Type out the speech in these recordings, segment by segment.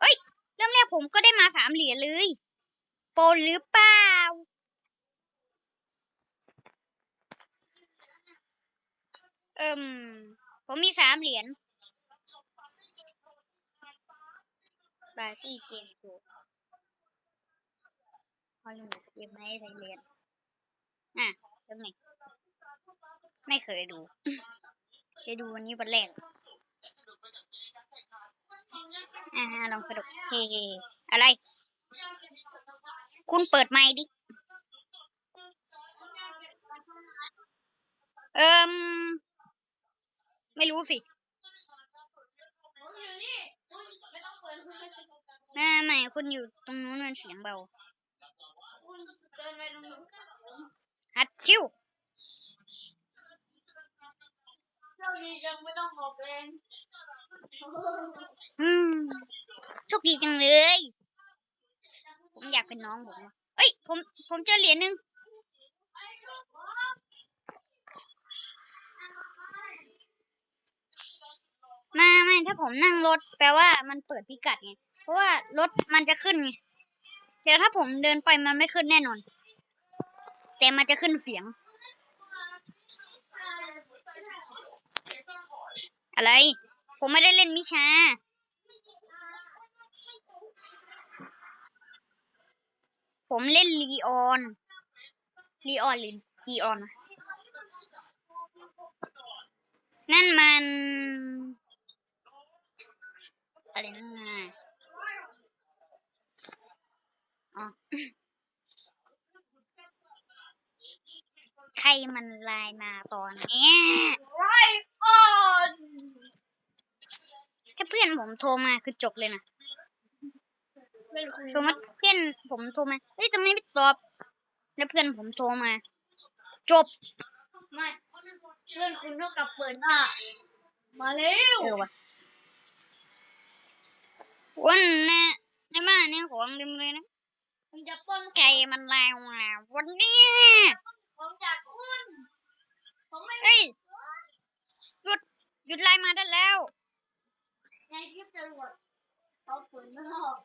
เอ้ย เริ่มแรกผมก็ได้มาสามเหรียญเลย โปรหรือเปล่า เอิมผมมีสามเหรียญบาร์ตี้เกมโกฮอลลีวูดเกมไหนใส่เหรียญอะเริ่มไงไม่เคยดู จะดูวันนี้วันแรก อ่าลองสรุปเฮ้อะไร คุณเปิดไมค์ดิ เอิมไม่รู้สิไม่ไม่คุณอยู่ตรงนู้นมันเสียงเบาฮัดชิวเท่านี้ยังไม่ต้องออกแรง อืมโชคดีจังเลย ผมอยากเป็นน้องผมเอ้ย ผม ผมเจอเหรียญหนึ่งม่ไม่ถ้าผมนั่งรถแปลว่ามันเปิดพิกัดไง เพราะว่ารถมันจะขึ้นไง เดี๋ยวถ้าผมเดินไปมันไม่ขึ้นแน่นอน แต่มันจะขึ้นเสียง อะไร ผมไม่ได้เล่นมิชา ผมเล่นลีออนลีออนหรือลีออนวะนั่นมัน อะไรนะอ๋อใครมันไลน์มาตอนเนี้ยไรออนถ้าเพื่อนผมโทรมาคือจบเลยนะเป็นคุณ สมมติเพื่อนผมโทรมาเฮ้ยทำไมไม่ตอบ แล้วเพื่อนผมโทรมา จบ ไม่เพื่อนคุณเท่ากับเปิดหน้ามาเร็วเออวะวันนี้ในบ้านเนี่ยของเต็มเลยนะผมจะปล้นไก่มันลายมาวันนี้ผมจากคุณผมไม่เฮ้ยหยุดหยุดไลน์มาได้แล้วในคลิปจรวดเขาเปิดไม่ออก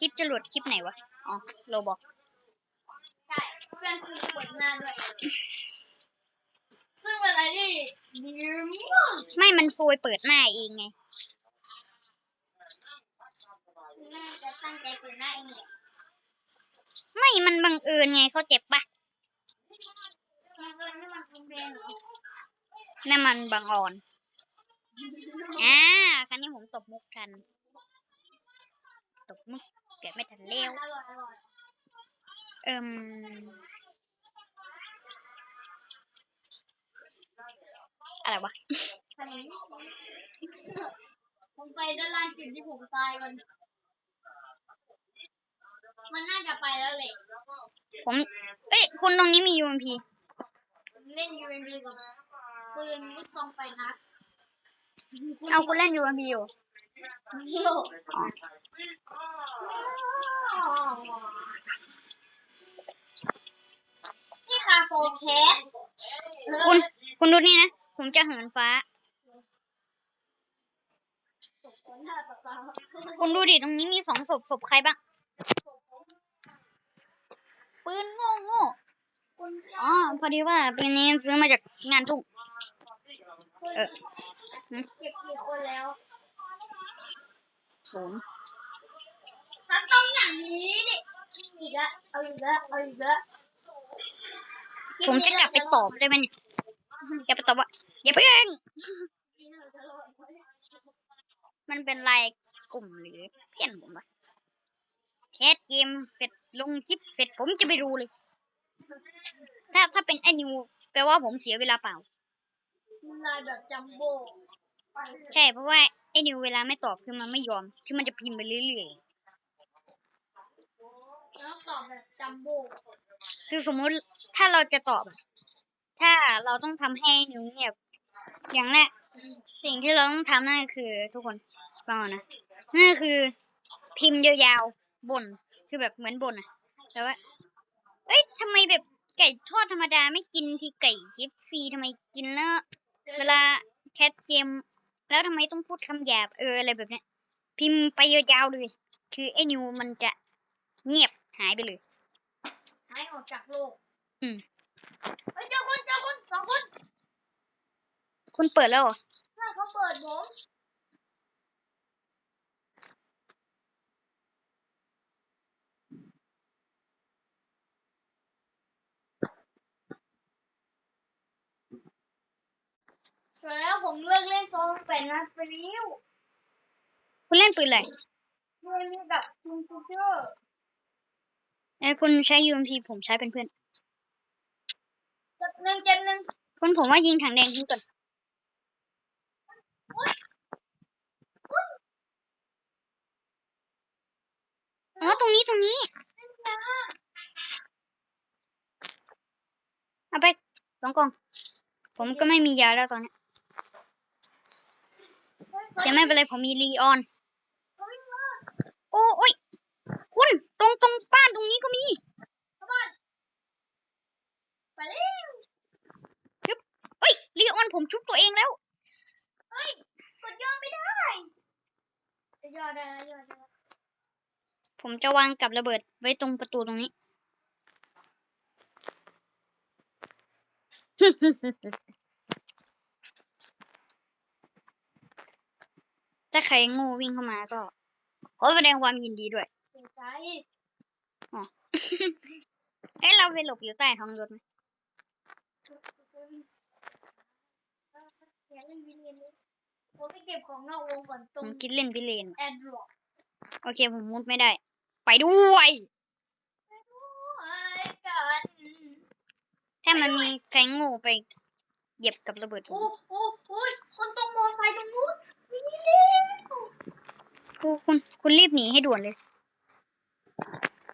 คลิปจรวดคลิปไหนวะ อ๋อโลบอกใช่เพื่อนคุณเปิดหน้าด้วยซึ่งเป็นอะไรที่ดีมากไม่มันโฟยเปิดหน้าเองไงน่าจะตั้งใจเปิดหน้าเองแหละไม่มันบังเอิญไงเขาเจ็บปะมันเกินที่มันเป็นแบรนด์เหรอนั่นมันบังอ่อนอ่าครั้นี้ผมตบมุกทันตบมุก เกิดไม่ทันเร็วอร่อยอร่อยเอิมอะไรวะขนมผมไปด้านล่างจุดที่ผมตายมัน มันน่าจะไปแล้วแหละผม เอ้ยคุณตรงนี้มี UMP ผมเล่น UMP กับปืนลูกซองไปนัดเอาคุณเล่น UMP อยู่โลกอ๋อนี่คาโฟแคสคุณคุณดูนี่นะ ผมจะเหินฟ้าหน้าตาตาคุณดูดิตรงนี้มีสองศพศพใครบ้าง ปืนโง่โง่คุณอ๋อ พอดีว่าปืนนี้ซื้อมาจากงานทุ่งเออเก็บกี่คนแล้วศูนย์มัน ต้องอย่างนี้ดิอีกละเอาอีกละเอาอีกละผมจะกลับไปตอบได้ไหมเนี่ยจะไปตอบว่าอย่าเพิ่งมันเป็นไลน์กลุ่มหรือเพื่อนผมวะแคสเกมเสร็จลงคลิปเสร็จผมจะไปดูเลย ถ้าถ้าเป็นไอ้นิวแปลว่าผมเสียเวลาเปล่าลายแบบจัมโบ้ใช่เพราะว่าไอ้นิวเวลาไม่ตอบคือมันไม่ยอม คือมันจะพิมพ์ไปเรื่อย แล้วตอบแบบจัมโบ้คือสมมุติถ้าเราจะตอบอะถ้าเราต้องทำให้นิวเงียบ อย่างแรกสิ่งที่เราต้องทำนั่นคือ ทุกคนฟังก่อนนะนั่นคือ พิมพ์ยาวๆบ่นคือแบบเหมือนบ่นอะแต่ว่า เอ้ยทำไมแบบไก่ทอดธรรมดาไม่กินที่ไก่เคฟซีทำไมกินแล้วเวลาแคทเกมแล้วทำไมต้องพูดคำหยาบเอออะไรแบบเนี้ย พิมพ์ไปยาวๆเลย คือไอ้นิวมันจะเงียบ หายไปเลย หายออกจากโลก อืมเฮ้ยเจอคนเจอคนสองคนคุณเปิดแล้วเหรอใช่เขาเปิดผมส่วนแล้วผมเลิกเล่นโซนเป็นนัดไปแล้วคุณเล่นปืนอะไรด้วยนี่กับคุณคูเจอร์ เออคุณใช้ UMP ผมใช้เป็นเพื่อนเจ็บหนึ่งเจ็บหนึ่งคุณผมว่ายิงถังแดงทิ้งก่อนอุ้ยอ๋อตรงนี้ตรงนี้นั่นยาเอาไปสองกล่อง ผมก็ไม่มียาแล้วตอนนี้เฮ้ยแต่ไม่เป็นไรผมมีรีออน เขาวิ่งมา โอ้โอ้ย คุณตรงตรงบ้านตรงนี้ก็มี เข้าบ้านไปเร็ว เอ้ยรีออนผมชุบตัวเองแล้ว เฮ้ยกดย่อไม่ได้ย่อได้แล้วย่อได้แล้ว ผม จะวางกับระเบิดไว้ตรงประตูตรงนี้ถ้าใครโงูวิ่งเข้ามาก็ขอแสดงความยินดีด้วยเสียใจเอ้ยเราไปหลบอยู่ใต้ท้องรถไหมอย่าเล่นวิลเลียนเลยผมไปเก็บของนอกวงก่อนตผรงมคิดเล่นพิเรนแอดดรอปโอเค ผมมุดไม่ได้ ไปด้วยด้วยกันถ้ามันมีใครโงูไปเหยียบกับระเบิดผมอู้อู้อู้คนตรงมอไซค์ตรงนู้นนี่เร็วคุณคุณคุณรีบหนีให้ด่วนเลย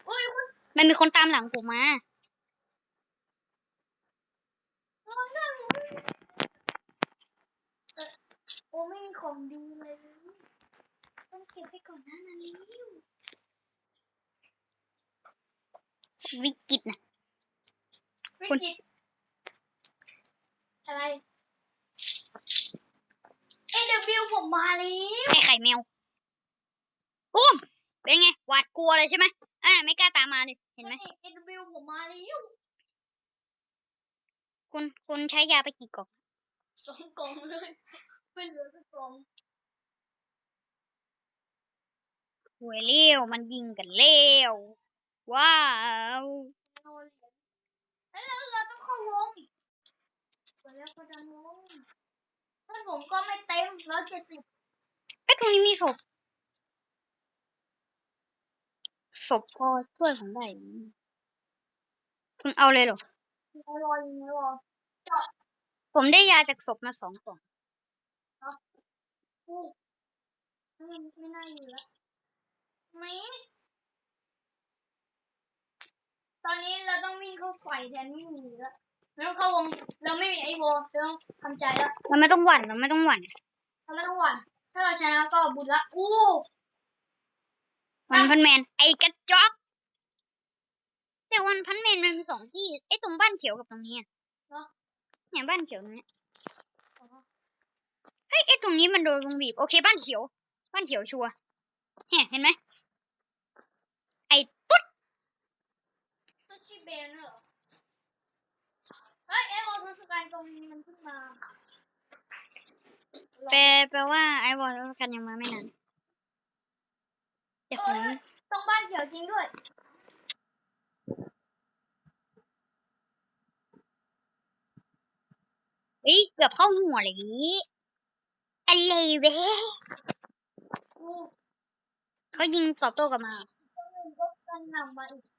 อุ้ยคุณมันมีคนตามหลังผมมารอหนึ่งเอ่อโอ้ไม่มีของดีเลยต้องเก็บไปก่อนหน้านั้นแล้ว วิกฤตนะวิคุณกฤตอะไร AW ผมมาแล้วไอ้ไข่แมวกุ้มเป็นไง หวาดกลัวเลยใช่ไหมอ่าไม่กล้าตามมาเลยเห็นไหมเอ็นวิวผมมาแล้วคุณคุณใช้ยาไปกี่กล่องสองกล่องเลยไม่เหลือสักกล่องหวยเลี้ยวมันยิงกันเลี้ยว ว้าวโนเหรียญแล้วเราเราต้องเข้าวงเปิดแล้วก็จะวงเพื่อนผมก็ไม่เต็มร้อยเจ็ดสิบไอ้ยตรงนี้มีศพศพพอช่วยผมได้ คุณเอาเลยเหรอยังไงรอยังไงรอผมได้ยาจากศพมาสองกล่องอู้ไม่ไม่น่าอยู่แล้วนี่ ตอนนี้เราต้องวิ่งเข้าใส่แทนไม่มีแล้วไม่ต้องเข้าวง เราไม่มีไอโวเราต้องทำใจแล้ว เราไม่ต้องหวั่นเราไม่ต้องหวั่นเราไม่ต้องหวั่น ถ้าเราชนะก็บุญละ อู้วันพันแมน ไอ้กระจอก แต่วันพันแมนมันมีสองที่ไอ้ตรงบ้านเขียวกับตรงนี้อะเนาะเนี่ยบ้านเขียวตรงเนี้ยเฮ้ยไอ้ตรงนี้มันโดนวงบีบ โอเค บ้านเขียว บ้านเขียวชัวร์เนี่ยเห็นไหมไอ้ตุ๊ด ตัวชี เบนเหรอ เฮ้ย เอ็มเอาทศกัณฐ์ตรงนี้มันขึ้นมาแปลแปลว่าไอ้บอลกันยังมาไม่นานเดี๋ยวผมตรงบ้านเขียวจริงด้วยเฮ้ยเกือบเข้าหัวเลยอะไรเว้ยอู้เขายิงตอบโต้กลับมาตรงนึงก็กันนำมาอีก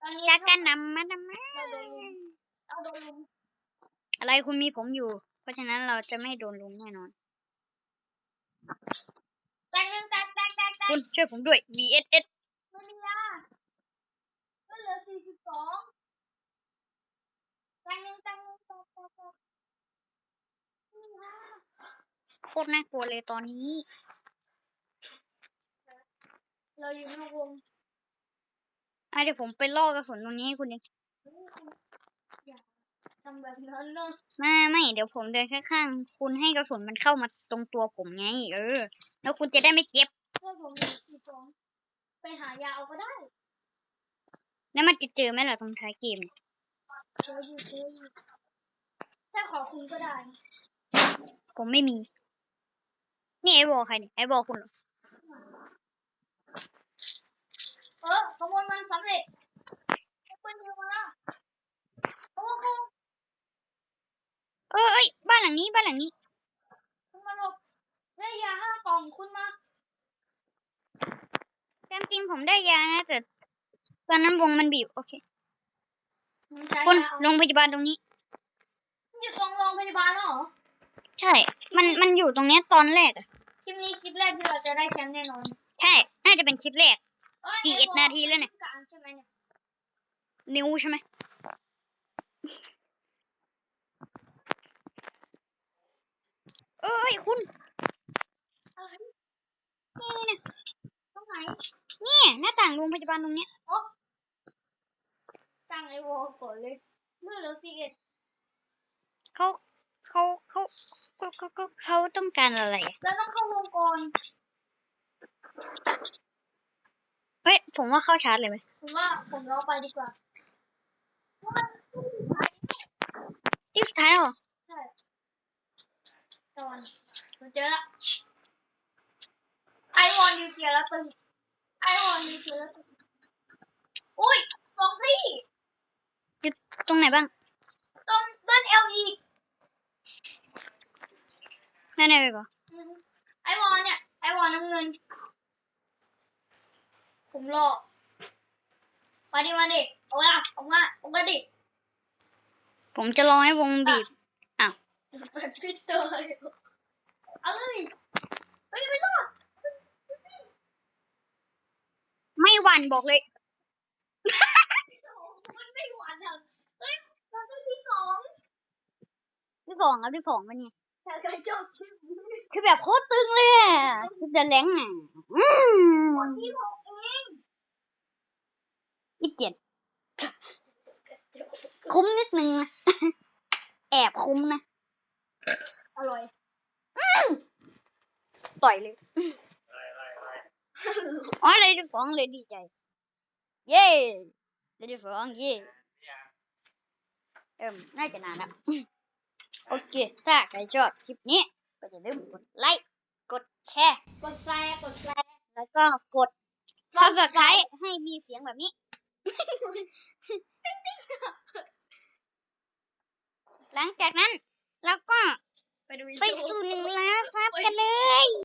ตอนนี้จากกันนำมาดำมาเราโดนลุมเอาโดนลุมอะไรคุณมีผมอยู่ เพราะฉะนั้นเราจะไม่โดนลุมแน่นอนแตกหนึ่งแตกแตกแตกแตกคุณช่วยผมด้วย VSS ไม่มียาก็เหลือสี่สิบสองแตกหนึ่งแตกหนึ่งแตกแตกแตกไม่มียาโคตรน่ากลัวเลยตอนนี้ เราอยู่นอกวง อะเดี๋ยวผมไปล่อกระสุนตรงนี้ให้คุณเองเฮ้ยคุณอย่าทำแบบนั้นเนาะไม่ไม่เดี๋ยวผมเดินข้างๆคุณให้กระสุนมันเข้ามาตรงตัวผมไง เออ แล้วคุณจะได้ไม่เจ็บถ้าผมมีสี่สองไปหายาเอาก็ได้ แล้วมันจะเจอไหมล่ะตรงท้ายเกมเนี่ยเจออยู่เจออยู่ถ้าขอคุณก็ได้ ผมไม่มี นี่ไอ้บอลใครเนี่ยไอ้บอลคุณเหรอ เออขโมยมันสำเร็จเอาปืนยิงมาละโอ้โหเออเอ้ยบ้านหลังนี้บ้านหลังนี้ คุณมาหลบได้ยาห้ากล่องคุณมาตามจริงผมได้ยานะแต่ตอนนั้นวงมันบีบโอเคมันใช้คุณยาเอาโรงพยาบาลตรงนี้อยู่ตรงโรงพยาบาลแล้วเหรอ ใช่ มันมันอยู่ตรงเนี้ยตอนแรกอะคลิปนี้คลิปแรกที่เราจะได้แชมป์แน่นอน ใช่ น่าจะเป็นคลิปแรกเอ้ย สี่เอ็ดไบนาทีแล้วเนี่ยกลางใช่ไหมเนี่ย นิ้วใช่ไหม เอ้ย คุณอะไรนี่นะตรงไหนเนี่ยหน้าต่างโรงพยาบาลตรงเนี้ยโอ้ตั้งไอวอลก่อนเลย เมื่อเราสี่เอ็ดเขาเขาเขาเขาเขาเขาเขาต้องการอะไรอะแล้วต้องเข้าวงก่อนเฮ้ย ผมว่าเข้าชาร์จเลยไหมผมว่าผมรอไปดีกว่าเพราะมันที่สุดท้ายแล้วเหรอใช่ตอนผมเจอละไอวอนนิวเคลียร์แล้วตึงไอวอนนิวเคลียร์แล้วตึงอุ้ยสองที่ตรงไหนบ้าง ตรงด้านเอลอีกนั่นไหนไปก่อนอืมไอวอนเนี่ยไอวอนน้ำเงิน ผมรอ มาดิมาดิเอาละออกมาออกมาดิ ผมจะรอให้วงบีบเปิดพิเตอร์เลยเอาเลยเฮ้ยไม่รอดไม่หวั่นบอกเลยมันไม่หวานอะเฮ้ยเราได้ที่สองที่สองครับที่สองวะเนี่ยแต่ใครชอบคลิปนี้คือแบบโคตรตึงเลยอะคือจะแรงอะอืมคนที่หกเอง ยี่สิบเจ็ดคุ้มนิดนึงนะ แอบคุ้มนะ อร่อย ต่อยเลยอ๋อเลยที่สองเลยดีใจ เย้เลยที่สองเย้เอิมน่าจะนานแล้วโอเค ถ้าใครชอบคลิปนี้ ก็อย่าลืมกดไลค์ กดแชร์ กดแชร์ กดแชร์ แล้วก็กด subscribe ให้มีเสียงแบบนี้ หลังจากนั้นเราก็ไปดูไปสู่หนึ่งล้านซับกันเลย